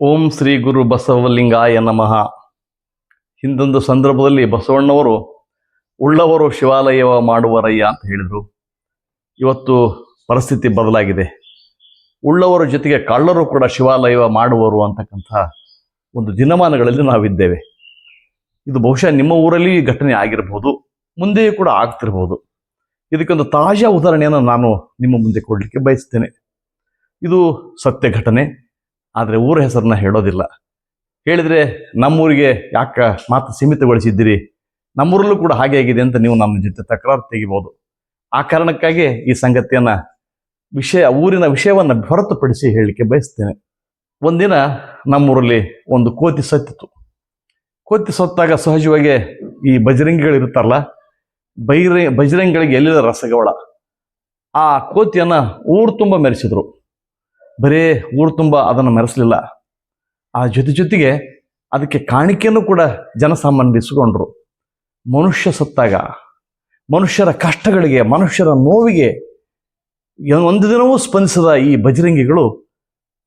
ಓಂ ಶ್ರೀ ಗುರು ಬಸವಲಿಂಗಾಯ ನಮಃ. ಹಿಂದೊಂದು ಸಂದರ್ಭದಲ್ಲಿ ಬಸವಣ್ಣವರು ಉಳ್ಳವರು ಶಿವಾಲಯವ ಮಾಡುವರಯ್ಯ ಅಂತ ಹೇಳಿದರು. ಇವತ್ತು ಪರಿಸ್ಥಿತಿ ಬದಲಾಗಿದೆ. ಉಳ್ಳವರ ಜೊತೆಗೆ ಕಳ್ಳರು ಕೂಡ ಶಿವಾಲಯವ ಮಾಡುವರು ಅಂತಕ್ಕಂಥ ಒಂದು ದಿನಮಾನಗಳಲ್ಲಿ ನಾವಿದ್ದೇವೆ. ಇದು ಬಹುಶಃ ನಿಮ್ಮ ಊರಲ್ಲಿ ಘಟನೆ ಆಗಿರಬಹುದು ಮುಂದೆಯೂ ಕೂಡ ಆಗ್ತಿರ್ಬೋದು. ಇದಕ್ಕೊಂದು ತಾಜಾ ಉದಾಹರಣೆಯನ್ನು ನಾನು ನಿಮ್ಮ ಮುಂದೆ ಕೊಡಲಿಕ್ಕೆ ಬಯಸ್ತೇನೆ. ಇದು ಸತ್ಯ ಘಟನೆ. ಆದರೆ ಊರ ಹೆಸರನ್ನ ಹೇಳೋದಿಲ್ಲ. ಹೇಳಿದರೆ ನಮ್ಮೂರಿಗೆ ಯಾಕೆ ಮಾತು ಸೀಮಿತಗೊಳಿಸಿದ್ದೀರಿ? ನಮ್ಮೂರಲ್ಲೂ ಕೂಡ ಹಾಗೆ ಆಗಿದೆ ಅಂತ ನೀವು ನಮ್ಮ ಜೊತೆ ತಕರಾರು ತೆಗಿಬೋದು. ಆ ಕಾರಣಕ್ಕಾಗಿ ಈ ಸಂಗತಿಯನ್ನು ವಿಷಯ, ಊರಿನ ವಿಷಯವನ್ನು ಹೊರತುಪಡಿಸಿ ಹೇಳಲಿಕ್ಕೆ ಬಯಸ್ತೇನೆ. ಒಂದಿನ ನಮ್ಮೂರಲ್ಲಿ ಒಂದು ಕೋತಿ ಸತ್ತಿತ್ತು. ಕೋತಿ ಸತ್ತಾಗ ಸಹಜವಾಗಿ ಈ ಬಜರಂಗಿಗಳಿರ್ತಾರಲ್ಲ ಬೈರ, ಬಜರಂಗಿಗಳಿಗೆ ಎಲ್ಲಿದ ರಸಗವಳ. ಆ ಕೋತಿಯನ್ನ ಊರು ತುಂಬ ಮೆರೆಸಿದ್ರು. ಬರೇ ಊರು ತುಂಬ ಅದನ್ನು ಮೆರೆಸಲಿಲ್ಲ. ಆ ಜೊತೆ ಜೊತೆಗೆ ಅದಕ್ಕೆ ಕಾಣಿಕೆಯನ್ನು ಕೂಡ ಜನಸಾಮಾನ್ಯ ಇಸ್ಕೊಂಡ್ರು. ಮನುಷ್ಯ ಸತ್ತಾಗ, ಮನುಷ್ಯರ ಕಷ್ಟಗಳಿಗೆ, ಮನುಷ್ಯರ ನೋವಿಗೆ ಒಂದು ದಿನವೂ ಸ್ಪಂದಿಸದ ಈ ಬಜರಂಗಿಗಳು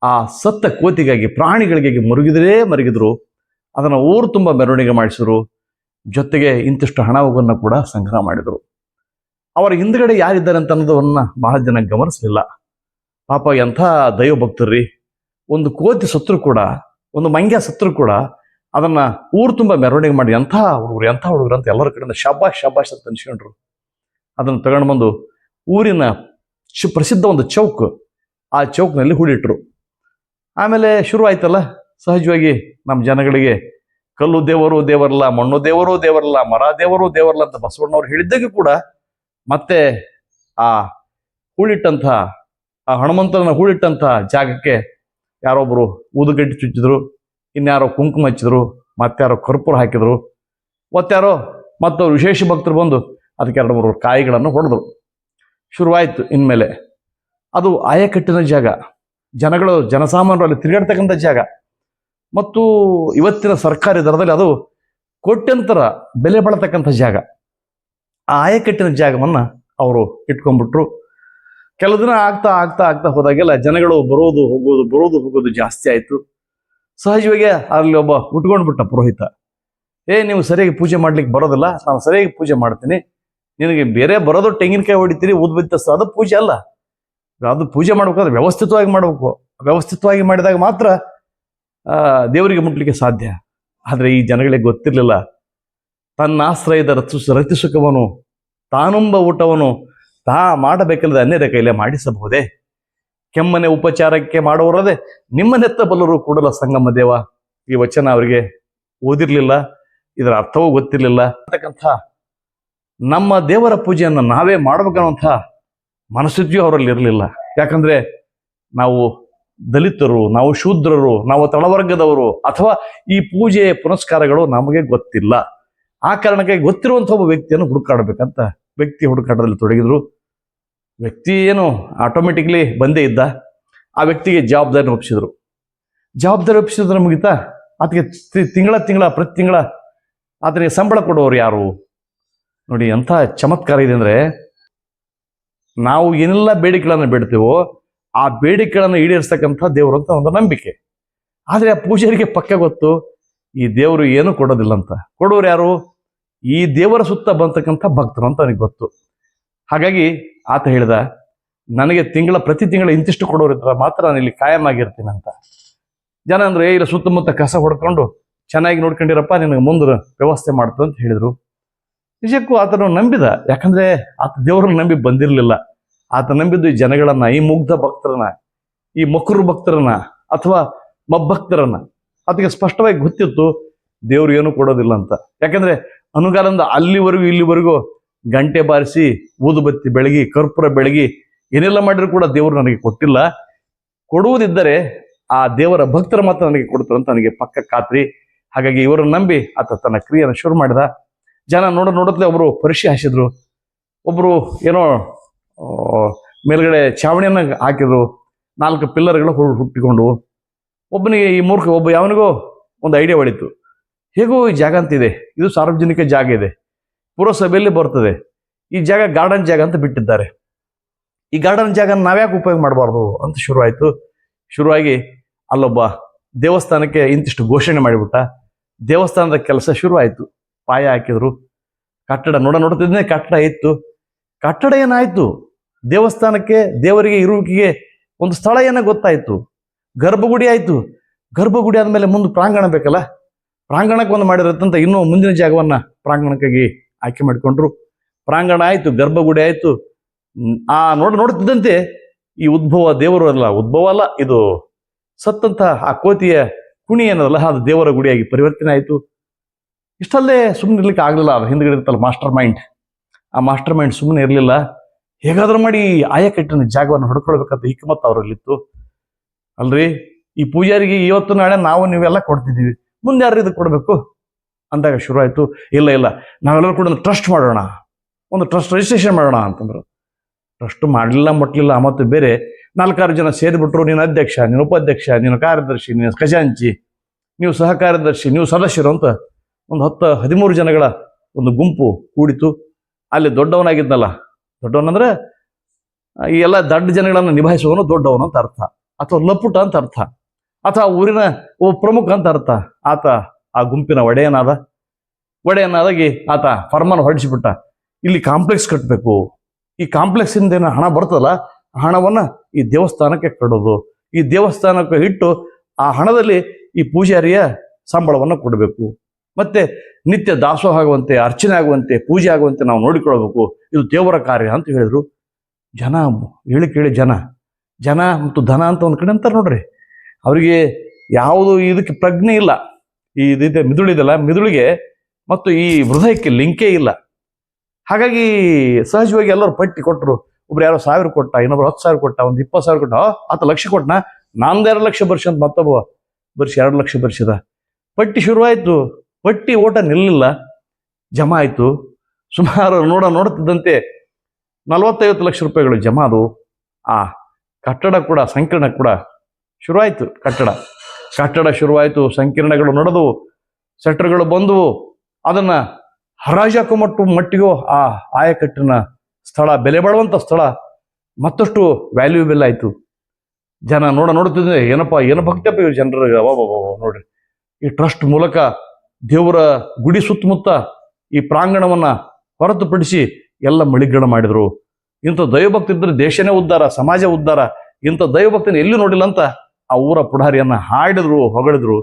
ಆ ಸತ್ತ ಕೋತಿಗಾಗಿ ಪ್ರಾಣಿಗಳಿಗೆ ಮರುಗಿದರೇ ಮರುಗಿದ್ರು. ಅದನ್ನು ಊರು ತುಂಬ ಮೆರವಣಿಗೆ ಮಾಡಿಸಿದ್ರು. ಜೊತೆಗೆ ಇಂತಿಷ್ಟು ಹಣವನ್ನು ಕೂಡ ಸಂಗ್ರಹ ಮಾಡಿದರು. ಅವರ ಹಿಂದ್ಗಡೆ ಯಾರಿದ್ದಾರೆ ಅಂತ ಅನ್ನೋದನ್ನ ಬಹಳ ಜನ ಗಮನಿಸಲಿಲ್ಲ. ಪಾಪ ಎಂಥ ದೈವ ಭಕ್ತರ್ರಿ ಒಂದು ಕೋತಿ ಸತ್ರು ಕೂಡ, ಒಂದು ಮಂಗ್ಯ ಸತ್ರು ಕೂಡ ಅದನ್ನ ಊರು ತುಂಬ ಮೆರವಣಿಗೆ ಮಾಡಿ ಎಂಥ ಹುಡುಗರು ಎಂಥ ಹುಡುಗರು ಅಂತ ಎಲ್ಲರ ಕಡೆಯಿಂದ ಶಬಾಶ್ ಶಬಾಶ್ ಅಂತ ಅನ್ಸ್ಕೊಂಡ್ರು. ಅದನ್ನು ತಗೊಂಡು ಬಂದು ಊರಿನ ಶು ಪ್ರಸಿದ್ಧ ಒಂದು ಚೌಕ್, ಆ ಚೌಕ್ನಲ್ಲಿ ಹೂಡಿಟ್ರು. ಆಮೇಲೆ ಶುರು ಆಯ್ತಲ್ಲ ಸಹಜವಾಗಿ ನಮ್ಮ ಜನಗಳಿಗೆ ಕಲ್ಲು ದೇವರು ದೇವರಲ್ಲ, ಮಣ್ಣು ದೇವರು ದೇವರಲ್ಲ, ಮರ ದೇವರು ದೇವರಲ್ಲ ಅಂತ ಬಸವಣ್ಣವ್ರು ಹೇಳಿದ್ದಾಗ ಕೂಡ ಮತ್ತೆ ಆ ಹೂಳಿಟ್ಟಂಥ ಆ ಹನುಮಂತನ ಹೂಳಿಟ್ಟಂತಹ ಜಾಗಕ್ಕೆ ಯಾರೊಬ್ಬರು ಊದುಗಡ್ಡಿ ಚುಚ್ಚಿದ್ರು, ಇನ್ಯಾರೋ ಕುಂಕುಮ ಹಚ್ಚಿದ್ರು, ಮತ್ತಾರೋ ಕರ್ಪೂರ ಹಾಕಿದ್ರು, ಮತ್ತಾರೋ ಮತ್ತವ್ರು ವಿಶೇಷ ಭಕ್ತರು ಬಂದು ಅದಕ್ಕೆ ಎರಡು ಮೂರು ಕಾಯಿಗಳನ್ನು ಹೊಡೆದ್ರು. ಶುರುವಾಯಿತು ಇನ್ಮೇಲೆ. ಅದು ಆಯಕಟ್ಟಿನ ಜಾಗ. ಜನಗಳು ಜನಸಾಮಾನ್ಯರು ಅಲ್ಲಿ ತಿರುಗಾಡ್ತಕ್ಕಂಥ ಜಾಗ. ಮತ್ತು ಇವತ್ತಿನ ಸರ್ಕಾರಿ ದರದಲ್ಲಿ ಅದು ಕೋಟ್ಯಂತರ ಬೆಲೆ ಬಾಳತಕ್ಕಂಥ ಜಾಗ. ಆ ಆಯಕಟ್ಟಿನ ಜಾಗವನ್ನು ಅವರು ಇಟ್ಕೊಂಡ್ಬಿಟ್ರು. ಕೆಲವು ದಿನ ಆಗ್ತಾ ಆಗ್ತಾ ಆಗ್ತಾ ಹೋದಾಗೆಲ್ಲ ಜನಗಳು ಬರೋದು ಹೋಗೋದು ಬರೋದು ಹೋಗೋದು ಜಾಸ್ತಿ ಆಯ್ತು. ಸಹಜವಾಗಿ ಅಲ್ಲಿ ಒಬ್ಬ ಉಟ್ಕೊಂಡ್ಬಿಟ್ಟ ಪುರೋಹಿತ. ಏ ನೀವು ಸರಿಯಾಗಿ ಪೂಜೆ ಮಾಡ್ಲಿಕ್ಕೆ ಬರೋದಿಲ್ಲ ನಾನು ಸರಿಯಾಗಿ ಪೂಜೆ ಮಾಡ್ತೀನಿ. ನಿನಗೆ ಬೇರೆ ಬರೋದು ತೆಂಗಿನಕಾಯಿ ಹೊಡಿತೀರಿ ಊದ್ಬತ್ತಿ ಹಚ್ಚು, ಅದು ಪೂಜೆ ಅಲ್ಲ. ಅದು ಪೂಜೆ ಮಾಡ್ಬೇಕಾದ್ರೆ ವ್ಯವಸ್ಥಿತವಾಗಿ ಮಾಡಬೇಕು. ವ್ಯವಸ್ಥಿತವಾಗಿ ಮಾಡಿದಾಗ ಮಾತ್ರ ದೇವರಿಗೆ ಮುಟ್ಲಿಕ್ಕೆ ಸಾಧ್ಯ. ಆದರೆ ಈ ಜನಗಳಿಗೆ ಗೊತ್ತಿರಲಿಲ್ಲ. ತನ್ನ ಆಶ್ರಯದ ರತು ರತಿಸುಖವನು ತಾನುಂಬ ಊಟವನು ತಾ ಮಾಡಬೇಕಿಲ್ಲದ ಅನ್ಯರ ಕೈಲೇ ಮಾಡಿಸಬಹುದೇ? ಕೆಮ್ಮನೆ ಉಪಚಾರಕ್ಕೆ ಮಾಡುವರದೆ ನಿಮ್ಮನೆತ್ತ ಬಲ್ಲರು ಕೂಡಲ ಸಂಗಮ ದೇವ. ಈ ವಚನ ಅವರಿಗೆ ಓದಿರ್ಲಿಲ್ಲ, ಇದರ ಅರ್ಥವೂ ಗೊತ್ತಿರಲಿಲ್ಲ. ಅಂತಕ್ಕಂಥ ನಮ್ಮ ದೇವರ ಪೂಜೆಯನ್ನು ನಾವೇ ಮಾಡಬೇಕನ್ನುವಂಥ ಮನಸ್ಥಿತಿಯೂ ಅವರಲ್ಲಿ ಇರಲಿಲ್ಲ. ಯಾಕಂದ್ರೆ ನಾವು ದಲಿತರು, ನಾವು ಶೂದ್ರರು, ನಾವು ತಳವರ್ಗದವರು ಅಥವಾ ಈ ಪೂಜೆ ಪುನಸ್ಕಾರಗಳು ನಮಗೆ ಗೊತ್ತಿಲ್ಲ. ಆ ಕಾರಣಕ್ಕೆ ಗೊತ್ತಿರುವಂಥ ಒಬ್ಬ ವ್ಯಕ್ತಿಯನ್ನು ಹುಡುಕಾಡಬೇಕಂತ ವ್ಯಕ್ತಿ ಹುಡುಕಾಟದಲ್ಲಿ ತೊಡಗಿದ್ರು. ವ್ಯಕ್ತಿ ಏನು ಆಟೋಮೆಟಿಕ್ಲಿ ಬಂದೇ ಇದ್ದ. ಆ ವ್ಯಕ್ತಿಗೆ ಜವಾಬ್ದಾರಿ ಒಪ್ಪಿಸಿದ್ರು ಜವಾಬ್ದಾರಿ ಒಪ್ಪಿಸಿದ್ರೆ ಮುಗಿತಾ? ಆತಗೆ ತಿಂಗಳ ತಿಂಗಳ, ಪ್ರತಿ ತಿಂಗಳ ಆತನಿಗೆ ಸಂಬಳ ಕೊಡೋರು ಯಾರು? ನೋಡಿ ಎಂಥ ಚಮತ್ಕಾರ ಇದೆ ಅಂದ್ರೆ ನಾವು ಏನೆಲ್ಲ ಬೇಡಿಕೆಗಳನ್ನು ಬಿಡ್ತೀವೋ ಆ ಬೇಡಿಕೆಗಳನ್ನು ಈಡೇರಿಸ್ತಕ್ಕಂಥ ದೇವರು ಅಂತ ಒಂದು ನಂಬಿಕೆ. ಆದರೆ ಆ ಪೂಜಾರಿಗೆ ಪಕ್ಕ ಗೊತ್ತು, ಈ ದೇವರು ಏನು ಕೊಡೋದಿಲ್ಲ ಅಂತ. ಕೊಡೋರು ಯಾರು? ಈ ದೇವರ ಸುತ್ತ ಬಂತಕ್ಕಂಥ ಭಕ್ತರು ಅಂತ ಅವನಿಗೆ ಗೊತ್ತು. ಹಾಗಾಗಿ ಆತ ಹೇಳಿದ, ನನಗೆ ತಿಂಗಳ, ಪ್ರತಿ ತಿಂಗಳ ಇಂತಿಷ್ಟು ಕೊಡೋರು ಇದ್ರ ಮಾತ್ರ ನಾನು ಇಲ್ಲಿ ಕಾಯಂ ಆಗಿರ್ತೀನಿ ಅಂತ. ಜನ ಅಂದ್ರೆ ಇಲ್ಲ ಸುತ್ತಮುತ್ತ ಕಸ ಹೊಡ್ಕೊಂಡು ಚೆನ್ನಾಗಿ ನೋಡ್ಕೊಂಡಿರಪ್ಪ, ನಿನಗೆ ಮುಂದೆ ವ್ಯವಸ್ಥೆ ಮಾಡ್ತು ಅಂತ ಹೇಳಿದ್ರು. ನಿಜಕ್ಕೂ ಆತನು ನಂಬಿದ, ಯಾಕಂದ್ರೆ ಆತ ದೇವರನ್ನ ನಂಬಿ ಬಂದಿರಲಿಲ್ಲ. ಆತ ನಂಬಿದ್ದು ಈ ಜನಗಳನ್ನ, ಈ ಮುಗ್ಧ ಭಕ್ತರನ್ನ, ಈ ಮಕರು ಭಕ್ತರನ್ನ, ಅಥವಾ ಮಬ್ಬಕ್ತರನ್ನ. ಆತಗೆ ಸ್ಪಷ್ಟವಾಗಿ ಗೊತ್ತಿತ್ತು, ದೇವ್ರು ಏನು ಕೊಡೋದಿಲ್ಲ ಅಂತ. ಯಾಕಂದ್ರೆ ಅನುಗಾಲದಿಂದ ಅಲ್ಲಿವರೆಗೂ ಇಲ್ಲಿವರೆಗೂ ಗಂಟೆ ಬಾರಿಸಿ ಊದುಬತ್ತಿ ಬೆಳಗಿ, ಕರ್ಪೂರ ಬೆಳಗಿ, ಏನೆಲ್ಲ ಮಾಡಿದ್ರು ಕೂಡ ದೇವರು ನನಗೆ ಕೊಟ್ಟಿಲ್ಲ. ಕೊಡುವುದಿದ್ದರೆ ಆ ದೇವರ ಭಕ್ತರ ಮಾತ್ರ ನನಗೆ ಕೊಡ್ತಾರೆ ಅಂತ ನನಗೆ ಪಕ್ಕ ಖಾತ್ರಿ. ಹಾಗಾಗಿ ಇವರನ್ನು ನಂಬಿ ಆತ ತನ್ನ ಕ್ರಿಯೆಯನ್ನು ಶುರು ಮಾಡಿದ. ಜನ ನೋಡ ನೋಡತ್ಲೆ ಒಬ್ರು ಪರಿಶಿ ಹಾಸಿದ್ರು. ಒಬ್ರು ಏನೋ ಮೇಲ್ಗಡೆ ಛಾವಣಿಯನ್ನು ಹಾಕಿದ್ರು. ನಾಲ್ಕು ಪಿಲ್ಲರ್ಗಳು ಹುಟ್ಟಿಕೊಂಡು. ಒಬ್ಬನಿಗೆ ಈ ಮೂರ್ಖ, ಒಬ್ಬ ಯಾವನಿಗೋ ಒಂದು ಐಡಿಯಾ ಹೊಳಿತು ಹೇಗೋ ಈ ಜಾಗ ಅಂತಿದೆ. ಇದು ಸಾರ್ವಜನಿಕ ಜಾಗ ಇದೆ. ಪುರಸಭೆಯಲ್ಲಿ ಬರ್ತದೆ. ಈ ಜಾಗ ಗಾರ್ಡನ್ ಜಾಗ ಅಂತ ಬಿಟ್ಟಿದ್ದಾರೆ. ಈ ಗಾರ್ಡನ್ ಜಾಗ ನಾವ್ಯಾಕೆ ಉಪಯೋಗ ಮಾಡಬಾರ್ದು ಅಂತ ಶುರುವಾಯಿತು. ಶುರುವಾಗಿ ಅಲ್ಲೊಬ್ಬ ದೇವಸ್ಥಾನಕ್ಕೆ ಇಂತಿಷ್ಟು ಘೋಷಣೆ ಮಾಡಿಬಿಟ್ಟ. ದೇವಸ್ಥಾನದ ಕೆಲಸ ಶುರುವಾಯಿತು. ಪಾಯ ಹಾಕಿದ್ರು. ಕಟ್ಟಡ ನೋಡ ನೋಡ್ತಿದ್ದೇ ಕಟ್ಟಡ ಇತ್ತು. ಕಟ್ಟಡ ಏನಾಯ್ತು? ದೇವಸ್ಥಾನಕ್ಕೆ, ದೇವರಿಗೆ, ಇರುವಿಕೆಗೆ ಒಂದು ಸ್ಥಳ ಏನೋ ಗೊತ್ತಾಯ್ತು. ಗರ್ಭಗುಡಿ ಆಯ್ತು. ಗರ್ಭಗುಡಿ ಆದಮೇಲೆ ಮುಂದೆ ಪ್ರಾಂಗಣ ಬೇಕಲ್ಲ? ಪ್ರಾಂಗಣಕ್ಕೆ ಒಂದು ಮಾಡಿರತ್ತಂತ ಇನ್ನೂ ಮುಂದಿನ ಜಾಗವನ್ನ ಪ್ರಾಂಗಣಕ್ಕಾಗಿ ಆಯ್ಕೆ ಮಾಡಿಕೊಂಡ್ರು. ಪ್ರಾಂಗಣ ಆಯ್ತು, ಗರ್ಭಗುಡಿ ಆಯ್ತು. ಆ ನೋಡ ನೋಡುತ್ತಿದ್ದಂತೆ ಈ ಉದ್ಭವ ದೇವರು ಅಲ್ಲ, ಉದ್ಭವ ಅಲ್ಲ, ಇದು ಸತ್ತಂತ ಆ ಕೋತಿಯ ಕುಣಿ ಏನದಲ್ಲ, ಅದು ದೇವರ ಗುಡಿಯಾಗಿ ಪರಿವರ್ತನೆ ಆಯಿತು. ಇಷ್ಟಲ್ಲೇ ಸುಮ್ಮನೆ ಇರ್ಲಿಕ್ಕೆ ಆಗಲಿಲ್ಲ, ಅದು ಹಿಂದ್ಗಡೆ ಇರುತ್ತಲ್ಲ ಮಾಸ್ಟರ್ ಮೈಂಡ್. ಆ ಮಾಸ್ಟರ್ ಮೈಂಡ್ ಸುಮ್ಮನೆ ಇರಲಿಲ್ಲ. ಹೇಗಾದ್ರೂ ಮಾಡಿ ಆಯಕಟ್ಟಿನ ಜಾಗವನ್ನು ಹೊಡ್ಕೊಳ್ಬೇಕಂತ ಹಿಕ್ಮತ್ ಅವರಲ್ಲಿತ್ತು. ಅಲ್ರಿ? ಈ ಪೂಜಾರಿಗೆ ಇವತ್ತು ನಾಳೆ ನಾವು ನೀವೆಲ್ಲ ಕೊಡ್ತಿದ್ದೀವಿ. ಮುಂದೆ ಯಾರು ಇದಕ್ಕೆ ಕೊಡಬೇಕು? ಅಂದಾಗ ಶುರು ಆಯ್ತು ಇಲ್ಲ ಇಲ್ಲ, ನಾವೆಲ್ಲರೂ ಕೂಡ ಒಂದು ಟ್ರಸ್ಟ್ ಮಾಡೋಣ, ಒಂದು ಟ್ರಸ್ಟ್ ರಿಜಿಸ್ಟ್ರೇಷನ್ ಮಾಡೋಣ ಅಂತಂದ್ರು. ಟ್ರಸ್ಟ್ ಮಾಡಲಿಲ್ಲ, ಮುಟ್ಲಿಲ್ಲ ಮತ್ತು ಬೇರೆ ನಾಲ್ಕಾರು ಜನ ಸೇರಿಬಿಟ್ರು, ನೀನು ಅಧ್ಯಕ್ಷ, ನೀನು ಉಪಾಧ್ಯಕ್ಷ, ನೀನು ಕಾರ್ಯದರ್ಶಿ, ನೀನು ಖಜಾಂಚಿ, ನೀವು ಸಹ ಕಾರ್ಯದರ್ಶಿ, ನೀವು ಸದಸ್ಯರು ಅಂತ ಒಂದು ಹತ್ತು, ಹದಿಮೂರು ಜನಗಳ ಒಂದು ಗುಂಪು ಕೂಡಿತು. ಅಲ್ಲಿ ದೊಡ್ಡವನಾಗಿದ್ನಲ್ಲ, ದೊಡ್ಡವನಂದ್ರೆ ಈ ಎಲ್ಲ ದೊಡ್ಡ ಜನಗಳನ್ನು ನಿಭಾಯಿಸುವವನು ದೊಡ್ಡವನು ಅಂತ ಅರ್ಥ, ಅಥವಾ ಲಪುಟ ಅಂತ ಅರ್ಥ. ಅಥವಾ ಊರಿನ ಒಬ್ಬ ಪ್ರಮುಖ ಅಂತ ಅರ್ಥ. ಆತ ಆ ಗುಂಪಿನ ಒಡೆಯನಾದ. ಒಡೆಯನಾದಾಗಿ ಆತ ಫರ್ಮಾನ್ ಹೊರಡಿಸಿಬಿಟ್ಟ. ಇಲ್ಲಿ ಕಾಂಪ್ಲೆಕ್ಸ್ ಕಟ್ಟಬೇಕು ಈ ಕಾಂಪ್ಲೆಕ್ಸ್ ಇಂದ ಏನು ಹಣ ಬರ್ತದಲ್ಲ ಹಣವನ್ನ ಈ ದೇವಸ್ಥಾನಕ್ಕೆ ಕಟ್ಟೋದು. ಈ ದೇವಸ್ಥಾನಕ್ಕೆ ಇಟ್ಟು ಆ ಹಣದಲ್ಲಿ ಈ ಪೂಜಾರಿಯ ಸಂಬಳವನ್ನು ಕೊಡಬೇಕು. ಮತ್ತೆ ನಿತ್ಯ ದಾಸೋಹ ಆಗುವಂತೆ, ಅರ್ಚನೆ ಆಗುವಂತೆ, ಪೂಜೆ ಆಗುವಂತೆ ನಾವು ನೋಡಿಕೊಳ್ಬೇಕು ಇದು ದೇವರ ಕಾರ್ಯ ಅಂತ ಹೇಳಿದರು. ಜನ, ಹೇಳಿ ಕೇಳಿ ಜನ. ಜನ ಮತ್ತು ಧನ ಅಂತ ಒಂದು ಕಡೆ ಅಂತಾರೆ ನೋಡ್ರಿ. ಅವರಿಗೆ ಯಾವುದು ಇದಕ್ಕೆ ಪ್ರಜ್ಞೆ ಇಲ್ಲ. ಈ ಇದಿದೆ ಮಿದುಳಿದೆಲ್ಲ ಮಿದುಳಿಗೆ ಮತ್ತು ಈ ಹೃದಯಕ್ಕೆ ಲಿಂಕೇ ಇಲ್ಲ. ಹಾಗಾಗಿ ಸಹಜವಾಗಿ ಎಲ್ಲರೂ ಪಟ್ಟಿ ಕೊಟ್ಟರು. ಒಬ್ರು ಯಾರೋ ಸಾವಿರ ಕೊಟ್ಟ, ಇನ್ನೊಬ್ರು ಹತ್ತು ಸಾವಿರ ಕೊಟ್ಟ, ಒಂದು ಇಪ್ಪತ್ತು ಸಾವಿರ ಕೊಟ್ಟ ಹತ್ತು ಲಕ್ಷ ಕೊಟ್ಟನ ನಾಂದು ಲಕ್ಷ ಬರ್ಷ ಅಂತ ಮತ್ತೊಬ್ಬ ಬರ್ಷ ಎರಡು ಲಕ್ಷ ಬರ್ಷದ ಪಟ್ಟಿ ಶುರುವಾಯಿತು. ಪಟ್ಟಿ ಓಟ ನಿಲ್ಲಿಲ್ಲ. ಜಮಾ ಆಯಿತು. ಸುಮಾರು ನೋಡ ನೋಡುತ್ತಿದ್ದಂತೆ ನಲವತ್ತೈವತ್ತು ಲಕ್ಷ ರೂಪಾಯಿಗಳು ಜಮಾ ಅದು ಆ ಕಟ್ಟಡ ಕೂಡ, ಸಂಕೀರ್ಣ ಕೂಡ ಶುರುವಾಯಿತು ಕಟ್ಟಡ. ಕಟ್ಟಡ ಶುರುವಾಯಿತು, ಸಂಕೀರ್ಣಗಳು ನಡೆದವು ಸೆಟ್ರ್ಗಳು ಬಂದವು. ಅದನ್ನ ಹರಾಜಾಕು ಮಟ್ಟು ಮಟ್ಟಿಗೂ ಆ ಆಯಕಟ್ಟಿನ ಸ್ಥಳ, ಬೆಲೆ ಬಾಳುವಂಥ ಸ್ಥಳ ಮತ್ತಷ್ಟು ವ್ಯಾಲ್ಯೂಬಲ್ ಆಯಿತು. ಜನ ನೋಡ ನೋಡ್ತಿದ್ರೆ ಏನಪ್ಪ, ಏನು ಭಕ್ತಪ್ಪ ಇವ್ರು ಜನರಿಗೆ ನೋಡ್ರಿ. ಈ ಟ್ರಸ್ಟ್ ಮೂಲಕ ದೇವರ ಗುಡಿ ಸುತ್ತಮುತ್ತ ಈ ಪ್ರಾಂಗಣವನ್ನ ಹೊರತುಪಡಿಸಿ ಎಲ್ಲ ಮಳಿಗೆಗಳು ಮಾಡಿದ್ರು. ಇಂಥ ದೈವಭಕ್ತಿ ಇದ್ರೆ ದೇಶನೇ ಉದ್ಧಾರ, ಸಮಾಜ ಉದ್ಧಾರ. ಇಂಥ ದೈವಭಕ್ತಿನ ಎಲ್ಲೂ ನೋಡಿಲ್ಲ ಅಂತ ಆ ಊರ ಪುಢಾರಿಯನ್ನು ಹಾಡಿದ್ರು, ಹೊಗಳಿದ್ರು.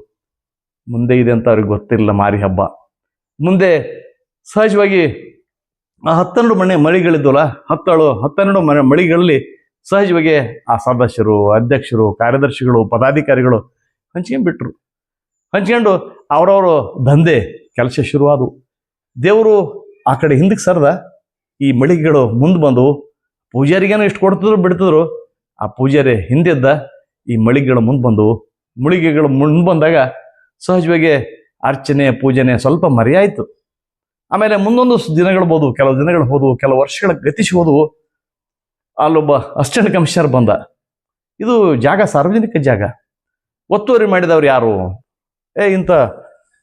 ಮುಂದೆ ಇದೆ ಅಂತ ಅವ್ರಿಗೆ ಗೊತ್ತಿಲ್ಲ ಮಾರಿ ಹಬ್ಬ. ಮುಂದೆ ಸಹಜವಾಗಿ ಆ ಹತ್ತೆರಡು ಮನೆ ಮಳಿಗಳಿದ್ವಲ್ಲ, ಹತ್ತಳು, ಹತ್ತೆರಡು ಮನೆ ಮಳಿಗಳಲ್ಲಿ ಸಹಜವಾಗಿ ಆ ಸದಸ್ಯರು, ಅಧ್ಯಕ್ಷರು, ಕಾರ್ಯದರ್ಶಿಗಳು, ಪದಾಧಿಕಾರಿಗಳು ಹಂಚ್ಕೊಂಡ್ಬಿಟ್ರು. ಹಂಚ್ಕೊಂಡು ಅವರವರ ದಂಧೆ, ಕೆಲಸ ಶುರುವಾದವು ದೇವರು ಆ ಕಡೆ ಹಿಂದಕ್ಕೆ ಸರದ, ಈ ಮಳಿಗೆಗಳು ಮುಂದೆ ಬಂದವು ಪೂಜಾರಿಗೇನೋ ಇಷ್ಟು ಕೊಡ್ತಿದ್ರು, ಬಿಡ್ತಿದ್ರು. ಆ ಪೂಜಾರಿ ಹಿಂದಿದ್ದ ಈ ಮಳಿಗೆಗಳು ಮುಂದೆ ಬಂದವು ಮುಳಿಗೆಗಳು ಮುಂದೆ ಬಂದಾಗ ಸಹಜವಾಗಿ ಅರ್ಚನೆ, ಪೂಜನೆ ಸ್ವಲ್ಪ ಮರೆಯಾಯಿತು. ಆಮೇಲೆ ಮುಂದೊಂದು ದಿನಗಳು ಹೋದವು ಕೆಲವು ದಿನಗಳು ಹೋದವು ಕೆಲವು ವರ್ಷಗಳ ಗತಿಸಿ ಹೋದವು ಅಲ್ಲೊಬ್ಬ ಅಸಿಸ್ಟೆಂಟ್ ಕಮಿಷನರ್ ಬಂದ. ಇದು ಜಾಗ ಸಾರ್ವಜನಿಕ ಜಾಗ. ಒತ್ತುವರಿ ಮಾಡಿದವ್ರು ಯಾರು? ಏ, ಇಂಥ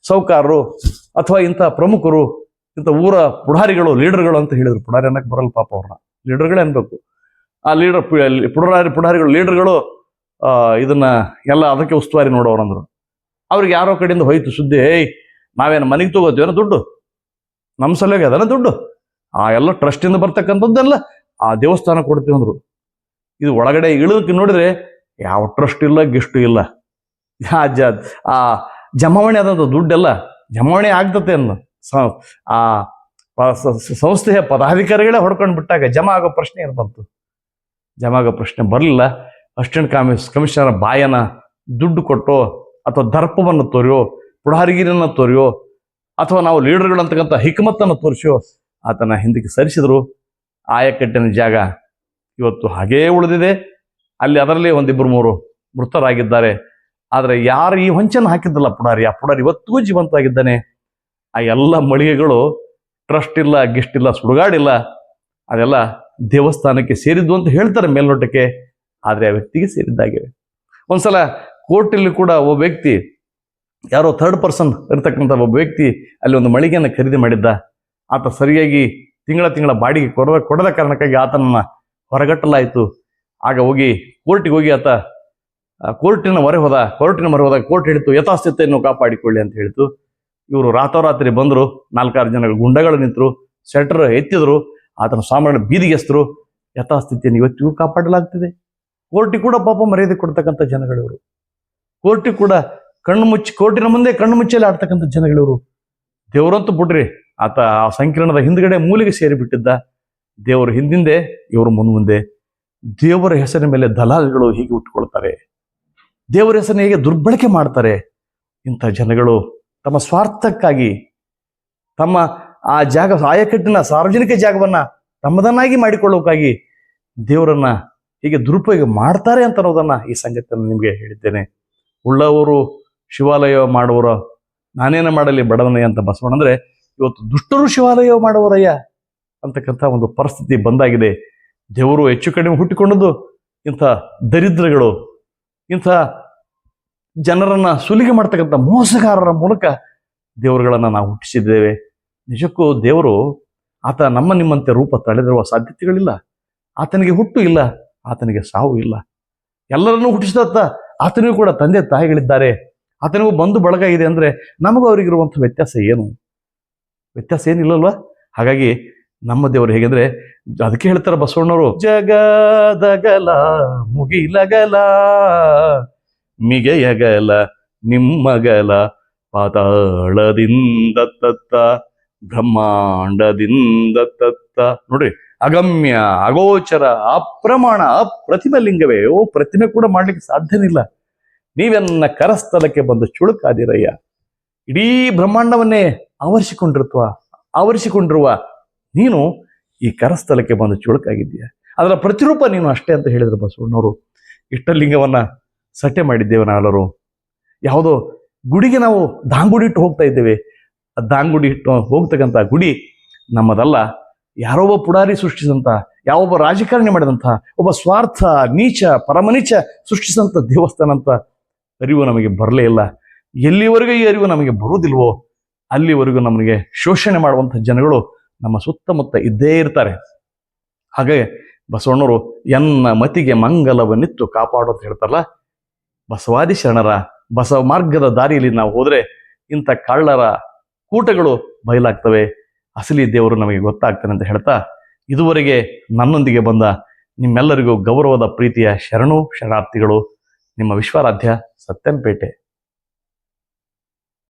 ಸೌಕಾರರು ಅಥವಾ ಇಂಥ ಪ್ರಮುಖರು, ಇಂಥ ಊರ ಪುಢಾರಿಗಳು, ಲೀಡರ್ಗಳು ಅಂತ ಹೇಳಿದ್ರು. ಪುಢಾರಿ ಅನ್ನಕ್ಕೆ ಬರಲ್ಲ ಪಾಪ ಅವ್ರನ್ನ. ಲೀಡರ್ಗಳೇ ಅನ್ಬೇಕು. ಆ ಲೀಡರ್ ಪುಢಾರಿ, ಪುಢಾರಿಗಳು, ಲೀಡರ್ಗಳು ಇದನ್ನ ಎಲ್ಲ ಅದಕ್ಕೆ ಉಸ್ತುವಾರಿ ನೋಡೋರು ಅಂದರು. ಅವ್ರಿಗೆ ಯಾರೋ ಕಡೆಯಿಂದ ಹೋಯ್ತು ಸುದ್ದಿ, ಏಯ್, ನಾವೇನು ಮನೆಗೆ ತಗೋತೀವೇನೋ ದುಡ್ಡು? ನಮ್ಮ ಸಲುವಾಗಿ ಅದನ್ನ ದುಡ್ಡು? ಆ ಎಲ್ಲ ಟ್ರಸ್ಟಿಂದ ಬರ್ತಕ್ಕಂಥದ್ದೆಲ್ಲ ಆ ದೇವಸ್ಥಾನ ಕೊಡ್ತೀವಿ ಅಂದ್ರು. ಇದು ಒಳಗಡೆ ಇಳಿದಕ್ಕೆ ನೋಡಿದ್ರೆ ಯಾವ ಟ್ರಸ್ಟ್ ಇಲ್ಲ, ಗಿಷ್ಟು ಇಲ್ಲ. ಆ ಆ ಜಮಾವಣೆ ಆದಂಥ ದುಡ್ಡೆಲ್ಲ ಜಮಾವಣೆ ಆಗ್ತತೆ ಅನ್ನ ಆ ಸಂಸ್ಥೆಯ ಪದಾಧಿಕಾರಿಗಳೇ ಹೊಡ್ಕೊಂಡು ಬಿಟ್ಟಾಗ ಜಮಾ ಆಗೋ ಪ್ರಶ್ನೆ ಏನು ಬಂತು? ಜಮಾ ಆಗೋ ಪ್ರಶ್ನೆ ಬರಲಿಲ್ಲ. ಅಸಿಸ್ಟೆಂಟ್ ಕಾಮಿಸ್ ಕಮಿಷನರ್ ಬಾಯನ ದುಡ್ಡು ಕೊಟ್ಟೋ ಅಥವಾ ದರ್ಪವನ್ನು ತೋರಿಯೋ ಪುಢಾರಿಗಿರಿಯನ್ನು ತೋರಿಯೋ, ಅಥವಾ ನಾವು ಲೀಡರ್ಗಳಂತಕ್ಕಂಥ ಹಿಕ್ಮತ್ತನ್ನು ತೋರಿಸೋ ಆತನ ಹಿಂದಕ್ಕೆ ಸರಿಸಿದ್ರು. ಆಯಕಟ್ಟಿನ ಜಾಗ ಇವತ್ತು ಹಾಗೇ ಉಳಿದಿದೆ. ಅಲ್ಲಿ ಅದರಲ್ಲಿ ಒಂದಿಬ್ಬರು ಮೂರು ಮೃತರಾಗಿದ್ದಾರೆ. ಆದರೆ ಯಾರು ಈ ವಂಚನೆ ಹಾಕಿದ್ದಲ್ಲ ಪುಡಾರಿ? ಆ ಪುಡಾರಿ ಇವತ್ತಿಗೂ ಜೀವಂತವಾಗಿದ್ದಾನೆ. ಆ ಎಲ್ಲ ಮಳಿಗೆಗಳು ಟ್ರಸ್ಟ್ ಇಲ್ಲ ಗಿಸ್ಟ್ ಇಲ್ಲ, ಸುಡುಗಾಡಿಲ್ಲ. ಅದೆಲ್ಲ ದೇವಸ್ಥಾನಕ್ಕೆ ಸೇರಿದ್ದು ಅಂತ ಹೇಳ್ತಾರೆ ಮೇಲ್ನೋಟಕ್ಕೆ. ಆದರೆ ಆ ವ್ಯಕ್ತಿಗೆ ಸೇರಿದ್ದಾಗಿವೆ. ಒಂದ್ಸಲ ಕೋರ್ಟಲ್ಲಿ ಕೂಡ ಒಬ್ಬ ವ್ಯಕ್ತಿ, ಯಾರೋ ಥರ್ಡ್ ಪರ್ಸನ್ ಇರ್ತಕ್ಕಂಥ ಒಬ್ಬ ವ್ಯಕ್ತಿ ಅಲ್ಲಿ ಒಂದು ಮಳಿಗೆಯನ್ನು ಖರೀದಿ ಮಾಡಿದ್ದ. ಆತ ಸರಿಯಾಗಿ ತಿಂಗಳ ತಿಂಗಳ ಬಾಡಿಗೆ ಕೊಡದ ಕೊಡದ ಕಾರಣಕ್ಕಾಗಿ ಆತನನ್ನ ಹೊರಗಟ್ಟಲಾಯಿತು. ಆಗ ಹೋಗಿ ಕೋರ್ಟಿಗೆ ಹೋಗಿ ಆತ ಕೋರ್ಟಿನ ಮೊರೆ ಹೋದ, ಕೋರ್ಟಿನ ಮೊರೆ ಹೋದಾಗ ಕೋರ್ಟ್ ಹೇಳಿತು ಯಥಾಸ್ಥಿತಿಯನ್ನು ಕಾಪಾಡಿಕೊಳ್ಳಿ ಅಂತ ಹೇಳಿತು. ಇವರು ರಾತೋರಾತ್ರಿ ಬಂದರು, ನಾಲ್ಕಾರು ಜನ ಗುಂಡಗಳು ನಿಂತರು ಸೆಟ್ರ್ ಎತ್ತಿದ್ರು, ಆತನ ಸಾಮಾನ್ಯ ಬೀದಿಗೆಸ್ತರು ಯಥಾಸ್ಥಿತಿಯನ್ನು ಇವತ್ತಿಗೂ ಕಾಪಾಡಲಾಗ್ತಿದೆ. ಕೋರ್ಟಿಗೆ ಕೂಡ ಪಾಪ ಮರ್ಯಾದೆ ಕೊಡ್ತಕ್ಕಂಥ ಜನಗಳಿವರು. ಕೋರ್ಟಿ ಕೂಡ ಕಣ್ಣು ಮುಚ್ಚಿ, ಕೋರ್ಟಿನ ಮುಂದೆ ಕಣ್ಣು ಮುಚ್ಚಲಿ ಆಡ್ತಕ್ಕಂಥ ಜನಗಳಿವರು. ದೇವರಂತೂ ಬಿಡ್ರಿ, ಆತ ಆ ಸಂಕೀರ್ಣದ ಹಿಂದ್ಗಡೆ ಮೂಲಿಗೆ ಸೇರಿಬಿಟ್ಟಿದ್ದ ದೇವರ ಹಿಂದಿಂದೆ, ಇವರು ಮುಂದೆ ಮುಂದೆ ದೇವರ ಹೆಸರಿನ ಮೇಲೆ ದಲಾಲ್ಗಳು ಹೀಗೆ ಉಟ್ಕೊಳ್ತಾರೆ. ದೇವರ ಹೆಸರನ್ನ ಹೇಗೆ ದುರ್ಬಳಕೆ ಮಾಡ್ತಾರೆ. ಇಂಥ ಜನಗಳು ತಮ್ಮ ಸ್ವಾರ್ಥಕ್ಕಾಗಿ, ತಮ್ಮ ಆ ಜಾಗ ಆಯಕಟ್ಟಿನ ಸಾರ್ವಜನಿಕ ಜಾಗವನ್ನ ತಮ್ಮದನ್ನಾಗಿ ಮಾಡಿಕೊಳ್ಳೋಕ್ಕಾಗಿ ದೇವರನ್ನ ಹೀಗೆ ದುರುಪಯೋಗ ಮಾಡ್ತಾರೆ ಅಂತ ಅನ್ನೋದನ್ನ ಈ ಸಂಗತಿಯನ್ನು ನಿಮಗೆ ಹೇಳಿದ್ದೇನೆ. ಉಳ್ಳವರು ಶಿವಾಲಯ ಮಾಡುವರ ನಾನೇನ ಮಾಡಲಿ ಬಡವನಯ್ಯ ಅಂತ ಬಸವಣ್ಣ ಅಂದ್ರೆ ಇವತ್ತು ದುಷ್ಟರು ಶಿವಾಲಯ ಮಾಡುವರಯ್ಯ ಅಂತಕ್ಕಂಥ ಒಂದು ಪರಿಸ್ಥಿತಿ ಬಂದಾಗಿದೆ. ದೇವರು ಹೆಚ್ಚು ಕಡಿಮೆ ಹುಟ್ಟಿಕೊಂಡದ್ದು ಇಂಥ ದರಿದ್ರಗಳು, ಇಂಥ ಜನರನ್ನ ಸುಲಿಗೆ ಮಾಡ್ತಕ್ಕಂಥ ಮೋಸಗಾರರ ಮೂಲಕ ದೇವರುಗಳನ್ನು ನಾವು ಹುಟ್ಟಿಸಿದ್ದೇವೆ. ನಿಜಕ್ಕೂ ದೇವರು ಆತ ನಮ್ಮ ನಿಮ್ಮಂತೆ ರೂಪ ತಳೆದಿರುವ ಸಾಧ್ಯತೆಗಳಿಲ್ಲ. ಆತನಿಗೆ ಹುಟ್ಟು ಇಲ್ಲ. ಆತನಿಗೆ ಸಾವು ಇಲ್ಲ. ಎಲ್ಲರನ್ನೂ ಹುಟ್ಟಿಸಿದತ್ತ ಆತನಿಗೂ ಕೂಡ ತಂದೆ ತಾಯಿಗಳಿದ್ದಾರೆ. ಆತನಿಗೂ ಬಂದು ಬಳಗ ಇದೆ ಅಂದರೆ ನಮಗೂ ಅವರಿಗಿರುವಂಥ ವ್ಯತ್ಯಾಸ ಏನು? ವ್ಯತ್ಯಾಸ ಏನಿಲ್ಲಲ್ವ? ಹಾಗಾಗಿ ನಮ್ಮ ದೇವರು ಹೇಗೆಂದ್ರೆ ಅದಕ್ಕೆ ಹೇಳ್ತಾರೆ ಬಸವಣ್ಣವರು, ಜಗದಗಲ ಮುಗಿಲಗಲ, ಮಿಗೆಯಗಲ, ನಿಮ್ಮಗಲ, ಪಾತಾಳದಿಂದ ತತ್ತ, ಬ್ರಹ್ಮಾಂಡದಿಂದ ತತ್ತ. ನೋಡ್ರಿ ಅಗಮ್ಯ, ಅಗೋಚರ, ಅಪ್ರಮಾಣ, ಅಪ್ರತಿಮ ಲಿಂಗವೇ? ಓ, ಪ್ರತಿಮೆ ಕೂಡ ಮಾಡ್ಲಿಕ್ಕೆ ಸಾಧ್ಯನಿಲ್ಲ. ನೀವೆನ್ನ ಕರಸ್ಥಲಕ್ಕೆ ಬಂದು ಚುಳುಕಾದಿರಯ್ಯ. ಇಡೀ ಬ್ರಹ್ಮಾಂಡವನ್ನೇ ಆವರಿಸಿಕೊಂಡಿರುತ್ತವ ಆವರಿಸಿಕೊಂಡಿರುವ ನೀನು ಈ ಕರಸ್ಥಲಕ್ಕೆ ಬಂದು ಚುಳುಕಾಗಿದ್ದೀಯ. ಅದರ ಪ್ರತಿರೂಪ ನೀನು ಅಷ್ಟೇ ಅಂತ ಹೇಳಿದ್ರು ಬಸವಣ್ಣವರು. ಇಷ್ಟಲಿಂಗವನ್ನ ಸಟ್ಟೆ ಮಾಡಿದ್ದೇವೆ ನಾವೆಲ್ಲರೂ. ಯಾವುದೋ ಗುಡಿಗೆ ನಾವು ದಾಂಗುಡಿ ಇಟ್ಟು ಹೋಗ್ತಾ ಇದ್ದೇವೆ. ಆ ದಾಂಗುಡಿ ಇಟ್ಟು ಹೋಗ್ತಕ್ಕಂಥ ಗುಡಿ ನಮ್ಮದಲ್ಲ. ಯಾರೋ ಒಬ್ಬ ಪುಡಾರಿ ಸೃಷ್ಟಿಸಿದಂಥ ಯಾವೊಬ್ಬ ರಾಜಕಾರಣಿ ಮಾಡಿದಂಥ, ಒಬ್ಬ ಸ್ವಾರ್ಥ, ನೀಚ ಪರಮನೀಚ ಸೃಷ್ಟಿಸಿದಂಥ ದೇವಸ್ಥಾನ ಅಂತ ಅರಿವು ನಮಗೆ ಬರಲೇ ಇಲ್ಲ. ಎಲ್ಲಿವರೆಗೂ ಈ ಅರಿವು ನಮಗೆ ಬರುವುದಿಲ್ವೋ, ಅಲ್ಲಿವರೆಗೂ ನಮಗೆ ಶೋಷಣೆ ಮಾಡುವಂಥ ಜನಗಳು ನಮ್ಮ ಸುತ್ತಮುತ್ತ ಇದ್ದೇ ಇರ್ತಾರೆ. ಹಾಗೆ ಬಸವಣ್ಣರು ಎನ್ನ ಮತಿಗೆ ಮಂಗಲವನ್ನಿತ್ತು ಕಾಪಾಡು ಅಂತ ಹೇಳ್ತಾರಲ್ಲ? ಬಸವಾದಿ ಶರಣರ, ಬಸವ ಮಾರ್ಗದ ದಾರಿಯಲ್ಲಿ ನಾವು ಹೋದರೆ ಇಂಥ ಕಳ್ಳರ ಕೂಟಗಳು ಬಯಲಾಗ್ತವೆ. ಅಸಲಿ ದೇವರು ನಮಗೆ ಗೊತ್ತಾಗ್ತಾನೆ ಅಂತ ಹೇಳ್ತಾ, ಇದುವರೆಗೆ ನನ್ನೊಂದಿಗೆ ಬಂದ ನಿಮ್ಮೆಲ್ಲರಿಗೂ ಗೌರವದ ಪ್ರೀತಿಯ ಶರಣು ಶರಣಾರ್ಥಿಗಳು ನಿಮ್ಮ ವಿಶ್ವಾರಾಧ್ಯ ಸತ್ಯಂಪೇಟೆ.